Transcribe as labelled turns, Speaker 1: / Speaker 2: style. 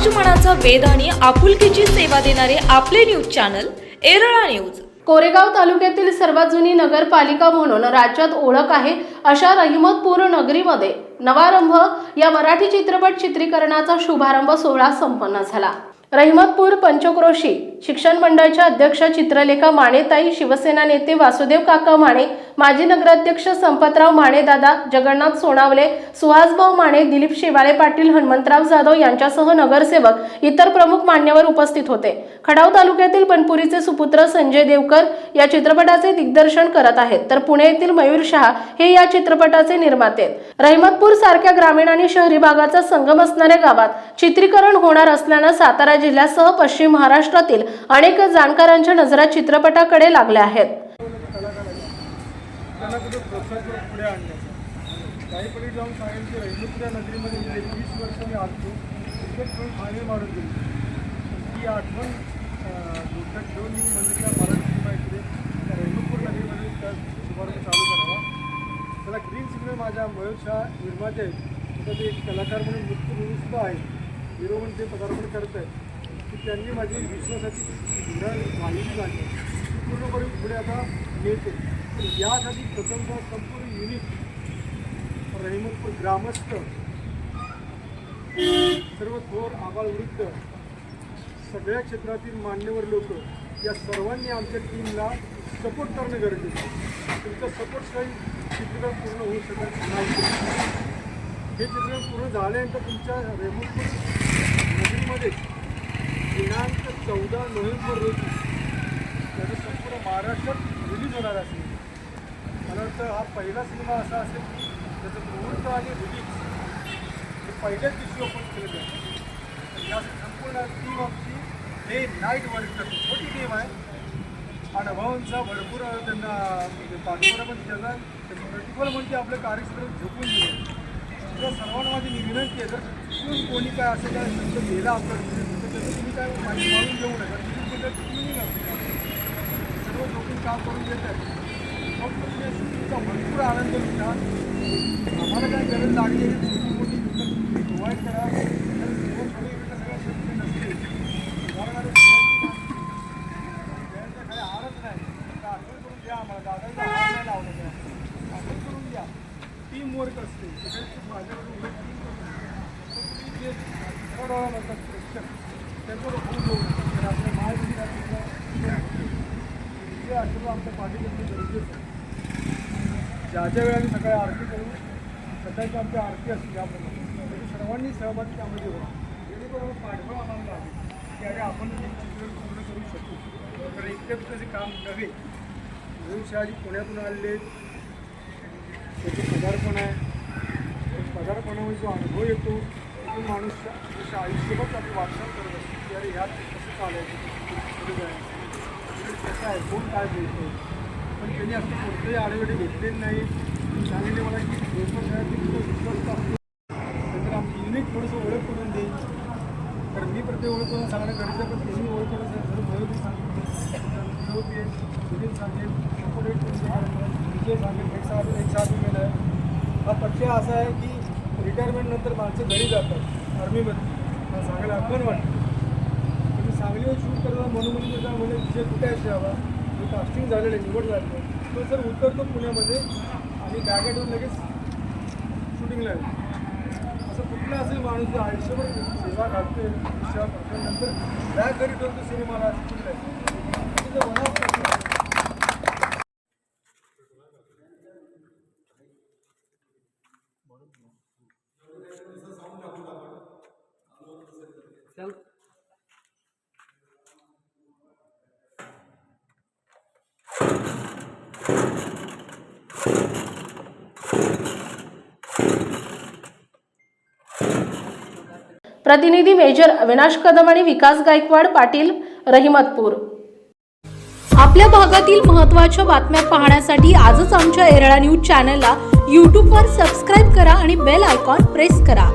Speaker 1: समाज मनाचा आणि आपुलकीची सेवा देणारे आपले news channel Erala news.
Speaker 2: Koregaon तालुक्यातील सर्वात जुनी नगरपालिका म्हणून राज्यात ओळख आहे अशा रहिमतपूर नगरीमध्ये नवारंभ या मराठी चित्रपट चित्रीकरणाचा शुभारंभ सोहळा संपन्न झाला. रहिमतपूर पंचक्रोशी शिक्षण मंडळाच्या अध्यक्ष चित्रलेखा मानेताई शिवसेना नेते वासुदेव काका माने माजी नगराध्यक्ष संपतराव माने दादा जगन्नाथ सोनावले सुहासभाऊ माने दिलीप शेवाळे पाटील हनुमंतराव जाधव यांच्यासह नगरसेवक इतर प्रमुख मान्यवर उपस्थित होते. खडाव तालुक्यातील बनपुरीचे सुपुत्र संजय देवकर या चित्रपटाचे दिग्दर्शन करत आहेत. तर पुणे येथील मयूर शहा हे या चित्रपटाचे निर्माते रहिमतपूर सारख्या ग्रामीण आणि शहरी भागाचा संगम असणाऱ्या गावात चित्रीकरण होणार असल्यानं सातारा जिल्ह्यासह पश्चिम महाराष्ट्रातील अनेक जाणकारांच्या नजरा चित्रपटाकडे लागल्या आहेत.
Speaker 3: त्यांना पुढे आणण्याचं. काही जाऊन सांगेल की रहिमपुऱ्या नगरीमध्ये गेले वीस वर्ष मी आलतो. क्रिकेट खेळून फायनल मारून गेली? ही आठवण अं, डोक्यात ठेवून मी मंदिरला मराठी सिनेमाकडे रहिमपूर नगरीमध्ये त्या शुभारंभ चालू करावा. त्याला ग्रीन सिग्नल माझ्या मयूर शाह निर्माते आहेत. त्याच्यात एक कलाकार म्हणून मुक्त सुद्धा आहे हिरो म्हणून ते पदार्पण करत आहेत की त्यांनी माझी विश्वासाची झालेली वाहिली आहे पूर्णपणे पुढे आता मिळते. तर यासाठी प्रथमतः संपूर्ण युनिट रहिमतपूर ग्रामस्थ सर्व थोर आबाळ वृद्ध सगळ्या क्षेत्रातील मान्यवर लोक या सर्वांनी आमच्या टीमला सपोर्ट करणं गरजेचं आहे. तुमचा काही चित्रकरण पूर्ण होऊ शकत नाही. हे चित्र पूर्ण झाल्यानंतर तुमच्या रेमुपूर नगरीमध्ये दिनांक चौदा नोव्हेंबर रोजी त्याचं संपूर्ण महाराष्ट्रात रिलीज होणार असेल मला वाटतं हा पहिला सिनेमा असा असेल की त्याचं मुहूर्त आणि रिलीज हे पहिल्याच दिवशी ओपन केलं जाईल. या संपूर्ण टीम आमची डे नाईट वर्क करते छोटी टीम आहे. अनुभवांचा भरपूर त्यांना म्हणजे पाठपुरा पण त्याचा प्रतिफल म्हणजे आपलं कार्यक्षेत्र झोपून दिलं त्या सर्वांना माझी मी विनंती आहे जर कोणी काय असं काय शब्द गेला आपलं तुम्ही काय माहिती मारून घेऊ नका तुम्ही सर्व लोक काम करून घेत आहेत तुम्ही भरपूर आनंद लुटा आम्हाला काय गरज लागली आहे? तुम्ही मोठी प्रोव्हाइड करा तर जीवन थोडी इकडे सगळ्या शक्य नसते उदाहरणार्थ वेळेच्या खाली हारच नाही तर आठवण करून द्या आम्हाला दादाचा हार नाही लावला द्या आठवण करून द्या टीम वर्क असते सगळ्यांची माझ्याकडून उलट टीम तुम्ही जे ठरवलं म्हणतात प्रेक्षक त्यांच्यावर होऊन जाऊ नका तर आपल्या महाराष्ट्रात जे आशीर्वाद आमच्या गरजेचं आहे. ज्या ज्या वेळा आम्ही सकाळी आरती करू सकाळची आमची आरती असते याप्रमाणे म्हणजे सर्वांनी सहभागी त्यामध्ये व्हा. जेणेकरून पाठबळ आम्हाला लागेल की अरे आपण पूर्ण करू शकू. तर एकट्याच त्याचे काम नव्हे. म्हणून शहाजी पुण्यातून आलेले आहेत. त्याचे पदार्पण आहे. त्या पदार्पणामध्ये जो अनुभव येतो तो माणूस जसं आयुष्यभर आपली वाटचाल करत असतो की अरे ह्यात कसं चालायचं कसं आहे कोण काय बोलतो पण त्यांनी असं कोणतेही आडेवेडे घेतलेले नाही सांगितले मला की लोक विश्वास असतो आमची युनिट थोडंसं ओळख करून देईल तर मी प्रत्येक ओळख करून सांगणं गरजेचं आहे, पण त्यांनी ओळख करून सांगितलं मयूरने सांगितलं शिवपी सुनील सांगेल कॉर्पोरेट विजय सांगेल एक साथ एक साथ मेल आहे हा पक्षी असा आहे की रिटायरमेंटनंतर माणसं घरी जातात. आर्मीमध्ये मला सांगायला आपण वाटतं. सांगलीवर शूट करताना म्हणून म्हणून म्हणजे, म्हणजे कुठे असावा जे जो कास्टिंग झालेलं आहे निवड झालेलं आहे. तो सर उतरतो पुण्यामध्ये आणि बॅगेटवर लगेच शूटिंगला येतो असं कुठला असेल माणूस जो आयुष्यभर सेवा घालतोय सेवा नंतर बॅग घरी ठेवतो सिनेमाला असं
Speaker 2: प्रतिनिधी मेजर अविनाश कदम आणि विकास गायकवाड पाटील रहिमतपूर.
Speaker 1: आपल्या भागातील महत्त्वाच्या बातम्या पाहण्यासाठी आजच आमच्या एरळा न्यूज चॅनलला यूट्यूबवर सबस्क्राईब करा आणि बेल आयकॉन प्रेस करा.